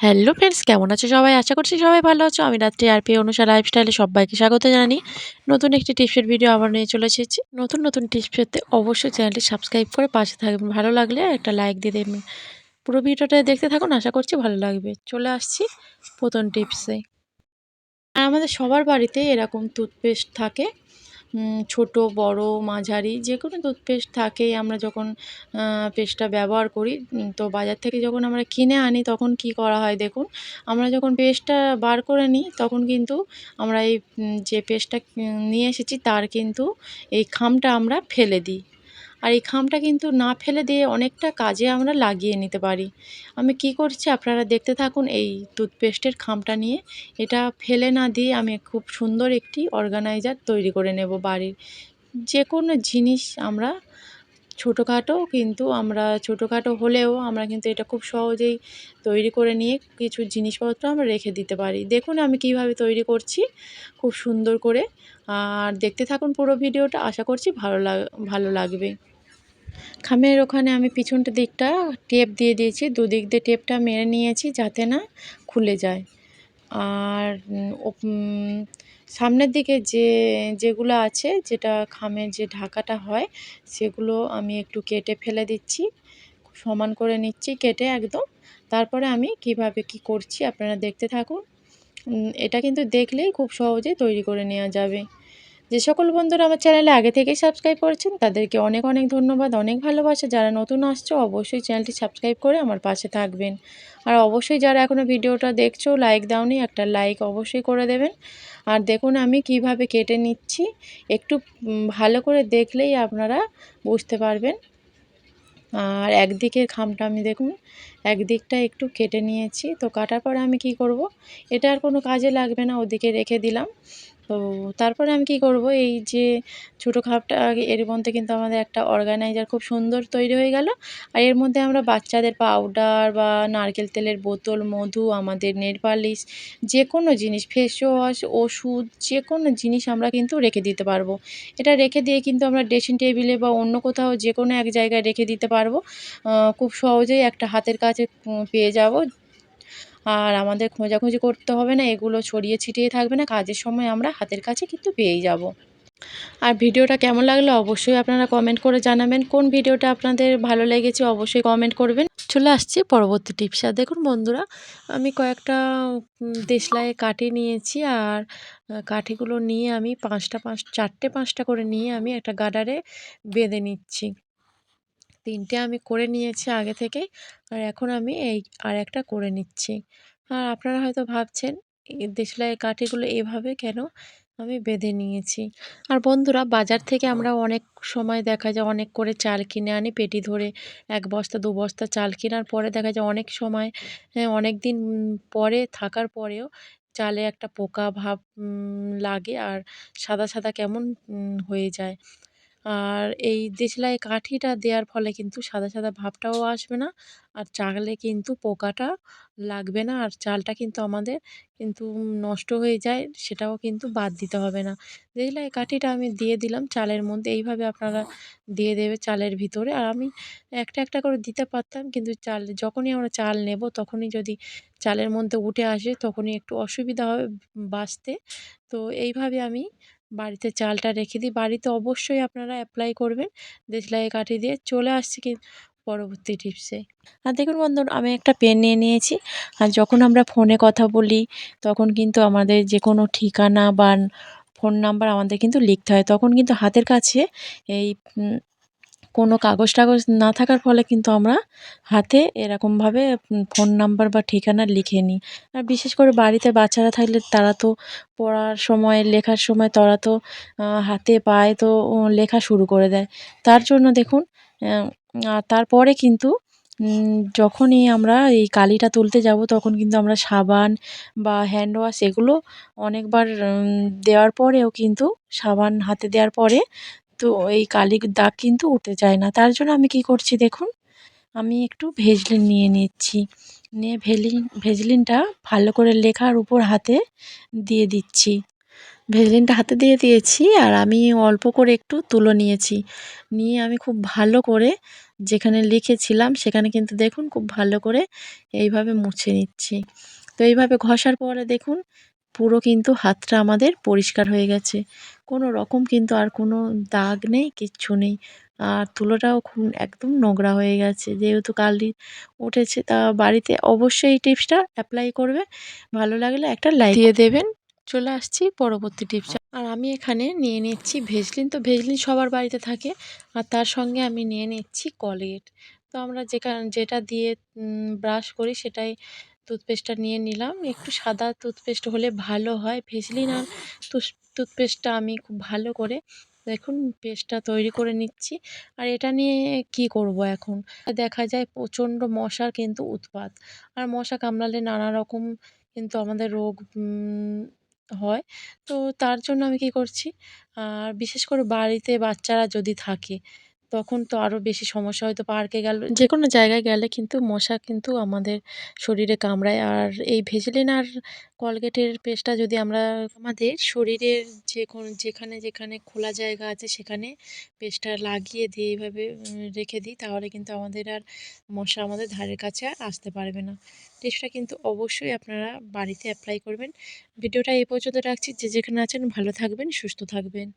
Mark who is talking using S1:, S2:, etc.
S1: Hello friends কেমন আছো সবাই? আশা করছি সবাই ভালো আছো। আমি রাত্রি আরপি অনুষা লাইফস্টাইলে সবাইকে স্বাগত জানি নতুন একটি টিপসের ভিডিও আবার নিয়ে চলে এসেছি। নতুন নতুন টিপস পেতে অবশ্যই চ্যানেলটি সাবস্ক্রাইব করে পাশে থাকবেন। ভালো লাগলে একটা লাইক দিয়ে দেবেন। পুরো ভিডিওটা দেখতে থাকুন, আশা করছি ভালো লাগবে। চলে আসছি প্রথম টিপসে আমাদের সবার বাড়িতে এরকম টুথপেস্ট থাকে। ছোট, বড়, মাঝারি যে কোনো টুথপেস্ট থাকেই আমরা যখন পেস্টটা ব্যবহার করি তো বাজার থেকে যখন আমরা কিনে আনি তখন কি করা হয় দেখুন, আমরা যখন পেস্টটা বার করে নিই তখন কিন্তু আমরা এই যে পেস্টটা নিয়ে এসেছি তার কিন্তু এই খামটা আমরা ফেলে দিই। আর এই খামটা কিন্তু না ফেলে দিয়ে অনেকটা কাজে আমরা লাগিয়ে নিতে পারি। আমি কি করছি আপনারা দেখতে থাকুন এই টুথপেস্টের খামটা নিয়ে। এটা ফেলে না দিয়ে আমি খুব সুন্দর একটি অর্গানাইজার তৈরি করে নেব বাড়ির। যে কোনো জিনিস আমরা ছোটোখাটো কিন্তু আমরা ছোটোখাটো হলেও আমরা কিন্তু এটা খুব সহজেই তৈরি করে নিয়ে কিছু জিনিসপত্র আমরা রেখে দিতে পারি। দেখুন আমি কীভাবে তৈরি করছি, খুব সুন্দর করে। আর দেখতে থাকুন পুরো ভিডিওটা, আশা করছি ভালো লাগ, ভালো লাগবে। খামের ওখানে আমি পিছনটা দিকটা টেপ দিয়ে দিয়েছি, দুদিক দিয়ে টেপটা মেরে নিয়েছি যাতে না খুলে যায়। আর সামনের দিকে যে, যেগুলো আছে, যেটা খামের যে ঢাকাটা হয়, সেগুলো আমি একটু কেটে ফেলে দিচ্ছি, সমান করে নিচ্ছি কেটে একদম। তারপরে আমি কীভাবে কি করছি আপনারা দেখতে থাকুন। এটা কিন্তু দেখলেই খুব সহজেই তৈরি করে নেওয়া যাবে। যে সকল বন্ধুরা আমার চ্যানেলে আগে থেকেই সাবস্ক্রাইব করেছেন, তাদেরকে অনেক অনেক ধন্যবাদ, অনেক ভালোবাসা। যারা নতুন আসছো, অবশ্যই চ্যানেলটি সাবস্ক্রাইব করে আমার পাশে থাকবেন। আর অবশ্যই যারা এখনও ভিডিওটা দেখছ লাইক দাওনি, একটা লাইক অবশ্যই করে দেবেন। আর দেখুন আমি কীভাবে কেটে নিচ্ছি, একটু ভালো করে দেখলেই আপনারা বুঝতে পারবেন। আর একদিকের খামটা আমি দেখুন, একদিকটা একটু কেটে নিয়েছি। তো কাটার পরে আমি কি করব, এটা আর কোনো কাজে লাগবে না, ওদিকে রেখে দিলাম। তো তারপরে আমি কি করব? এই যে ছোটো খাপটা এর মধ্যে কিন্তু আমাদের একটা অর্গানাইজার খুব সুন্দর তৈরি হয়ে গেল। আর এর মধ্যে আমরা বাচ্চাদের পাউডার বা নারকেল তেলের বোতল, মধু, আমাদের নেল পালিশ যে কোনো জিনিস ফেস ওয়াশ ওষুধ যে কোনো জিনিস আমরা কিন্তু রেখে দিতে পারব। এটা রেখে দিয়ে কিন্তু আমরা ড্রেসিং টেবিলে বা অন্য কোথাও যে কোনো এক জায়গায় রেখে দিতে পারব। খুব সহজেই একটা হাতের কাছে পেয়ে যাব। আর আমাদের খোঁজাখুঁজি করতে হবে না, এগুলো ছড়িয়ে ছিটিয়ে থাকবে না, কাজের সময় আমরা হাতের কাছে কিন্তু পেয়েই যাব। আর ভিডিওটা কেমন লাগল অবশ্যই আপনারা কমেন্ট করে জানাবেন, কোন ভিডিওটা আপনাদের ভালো লেগেছে অবশ্যই কমেন্ট করবেন। চলে আসছি পরবর্তী টিপস আর দেখুন বন্ধুরা, আমি কয়েকটা দেশলাই কাটি নিয়েছি আর কাঠিগুলো নিয়ে আমি পাঁচটা, পাঁচ, চারটে, পাঁচটা করে নিয়ে আমি একটা গাডারে বেঁধে নিচ্ছি। তিনটে আমি করে নিয়েছি আগে থেকেই। আর এখন আমি এই আর একটা করে নিচ্ছি। আর আপনারা হয়তো ভাবছেন দেশলাই কাঠিগুলো এভাবে কেন আমি বেঁধে নিয়েছি? আর বন্ধুরা বাজার থেকে আমরা অনেক সময় দেখা যায় অনেক করে চাল কিনে আনি পেটি ধরে এক বস্তা দু বস্তা চাল কেনার পরে দেখা যায় অনেক সময় হ্যাঁ, অনেক দিন পরে থাকার পরেও চালে একটা পোকা ভাব লাগে আর সাদা সাদা কেমন হয়ে যায়। আর এই দেশলাই কাঠিটা দেওয়ার ফলে কিন্তু সাদা সাদা ভাবটাও আসবে না। আর চালে কিন্তু পোকাটা লাগবে না। আর চালটা কিন্তু আমাদের কিন্তু নষ্ট হয়ে যায়, সেটাও কিন্তু বাদ দিতে হবে না। দেশলাই কাঠিটা আমি দিয়ে দিলাম চালের মধ্যে। এইভাবে আপনারা দিয়ে দেবে চালের ভিতরে। আর আমি একটা একটা করে দিতে পারতাম, কিন্তু চাল, যখনই আমরা চাল নেব, তখনই যদি চালের মধ্যে উঠে আসে, তখনই একটু অসুবিধা হবে বাঁচতে। তো এইভাবে আমি বাড়িতে চালটা রেখে দিই। বাড়িতে অবশ্যই আপনারা অ্যাপ্লাই করবেন। দেশলাই কাঠি দিয়ে চলে আসছে কি পরবর্তী টিপসে আর দেখুন বন্ধুর আমি একটা পেন নিয়ে নিয়েছি। আর যখন আমরা ফোনে কথা বলি, তখন কিন্তু আমাদের যে কোনো ঠিকানা বা ফোন নাম্বার আমাদের কিন্তু লিখতে হয়। তখন কিন্তু হাতের কাছে এই কোনো কাগজ টাগজ না থাকার ফলে কিন্তু আমরা হাতে এরকমভাবে ফোন নাম্বার বা ঠিকানা লিখে নিই। আর বিশেষ করে বাড়িতে বাচ্চারা থাকলে তারা তো পড়ার সময়, লেখার সময় তারা তো হাতে পায়ে তো লেখা শুরু করে দেয়। তার জন্য দেখুন আর তারপরে কিন্তু যখনই আমরা এই কালিটা তুলতে যাব তখন কিন্তু আমরা সাবান বা হ্যান্ড ওয়াশ এগুলো অনেকবার দেওয়ার পরেও কিন্তু সাবান হাতে দেওয়ার পরে তো এই কালির দাগ কিন্তু উঠে যায় না। তার জন্য আমি কি করছি দেখুন, আমি একটু ভেজলিন নিয়ে নিচ্ছি। নিয়ে ভেলিন, ভেজলিনটা ভালো করে লেখার উপর হাতে দিয়ে দিচ্ছি। ভেজলিনটা হাতে দিয়ে দিয়েছি আর আমি অল্প করে একটু তুলো নিয়েছি। নিয়ে আমি খুব ভালো করে যেখানে লিখেছিলাম সেখানে কিন্তু দেখুন খুব ভালো করে এইভাবে মুছে নিচ্ছি। তো এইভাবে ঘষার পরে দেখুন পুরো কিন্তু হাতটা আমাদের পরিষ্কার হয়ে গেছে। কোনো রকম কিন্তু আর কোনো দাগ নেই কিচ্ছু নেই। আর তুলোটাও খুব একদম নোংরা হয়ে গেছে। যেহেতু কালি উঠেছে তা বাড়িতে অবশ্যই এই টিপসটা অ্যাপ্লাই করবে। ভালো লাগলে একটা লাইক দিয়ে দেবেন। চলে আসছি পরবর্তী টিপস। আর আমি এখানে নিয়ে নিচ্ছি ভেজলিন। তো ভেজলিন সবার বাড়িতে থাকে আর তার সঙ্গে আমি নিয়ে নিচ্ছি কলগেট। তো আমরা যেখান যেটা দিয়ে ব্রাশ করি সেটাই টুথপেস্টটা নিয়ে নিলাম। একটু সাদা টুথপেস্ট হলে ভালো হয়। ভেজলিন আর টুথপেস্টটা আমি খুব ভালো করে দেখুন পেস্টটা তৈরি করে নিচ্ছি। আর এটা নিয়ে কি করব এখন? দেখা যায় প্রচণ্ড মশার কিন্তু উৎপাত। আর মশা কামড়ালে নানা রকম কিন্তু আমাদের রোগ হয়। তো তার জন্য আমি কী করছি? আর বিশেষ করে বাড়িতে বাচ্চারা যদি থাকে তখন তো আরও বেশি সমস্যা হয়তো পার্কে গেল। যে কোনো জায়গায় গেলে কিন্তু মশা কিন্তু আমাদের শরীরে কামড়ায়। আর এই ভেজলিন আর কলগেটের পেস্টটা যদি আমরা আমাদের শরীরের যে কোনো যেখানে যেখানে খোলা জায়গা আছে সেখানে পেস্টটা লাগিয়ে দিয়ে এইভাবে রেখে দিই, তাহলে কিন্তু আমাদের আর মশা আমাদের ধারের কাছে আর আসতে পারবে না। টিপসটা কিন্তু অবশ্যই আপনারা বাড়িতে অ্যাপ্লাই করবেন। ভিডিওটা এই পর্যন্ত রাখছি। যে যেখানে আছেন ভালো থাকবেন, সুস্থ থাকবেন।